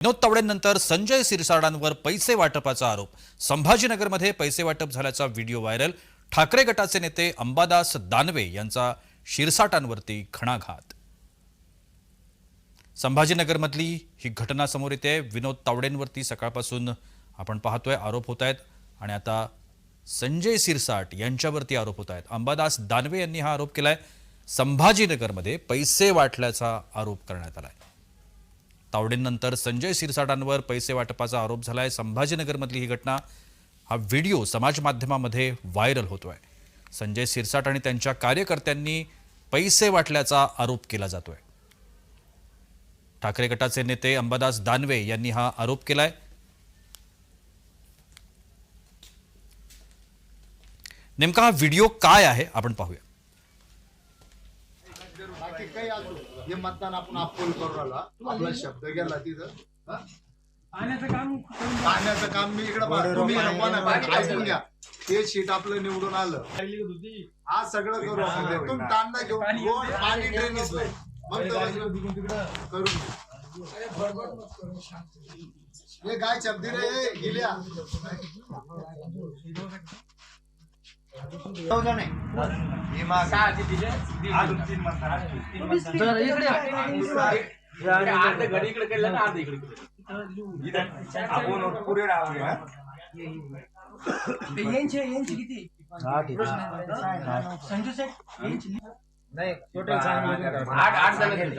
विनोद तावडेंनंतर संजय सिरसाडांवर पैसे वाटपाचा आरोप. संभाजीनगरमध्ये पैसे वाटप झाल्याचा व्हिडिओ व्हायरल. ठाकरे गटाचे नेते अंबादास दानवे यांचा शिरसाटांवरती खणाघात. संभाजीनगरमधली ही घटना समोर येते. विनोद तावडेंवरती सकाळपासून आपण पाहतोय आरोप होत आहेत. आणि आता संजय सिरसाट यांच्यावरती आरोप होत आहेत. अंबादास दानवे यांनी हा आरोप केलाय. संभाजीनगरमध्ये पैसे वाटल्याचा आरोप करण्यात आलाय. तावडेंनंतर संजय सिरसाटांवर पैसे वाटपाचा आरोप झालाय. संभाजीनगरमधली ही घटना हा व्हिडिओ समाज माध्यमामध्ये व्हायरल होतोय. संजय सिरसाट आणि त्यांच्या कार्यकर्त्यांनी पैसे वाटल्याचा आरोप केला जातोय. ठाकरे गटाचे नेते अंबादास दानवे यांनी हा आरोप केलाय. नेमका हा व्हिडिओ काय आहे? आपण पाहूया. बाकी काही असो. हे मतदान आपण अप्रोल करू राहिला आपला शब्द गेला तिथं. हा? पाण्याचं काम करून पाण्याचं काम मी इकडे ऐकून घ्या. ते शीट आपलं निवडून आलं. आज सगळं करू आपण. तुम्ही तांडा घेऊन पाणी रोड तर करून घेऊ. हे गाय शब्दी रे गेल्या. संजू सेठ नाही केलं ना अर्ध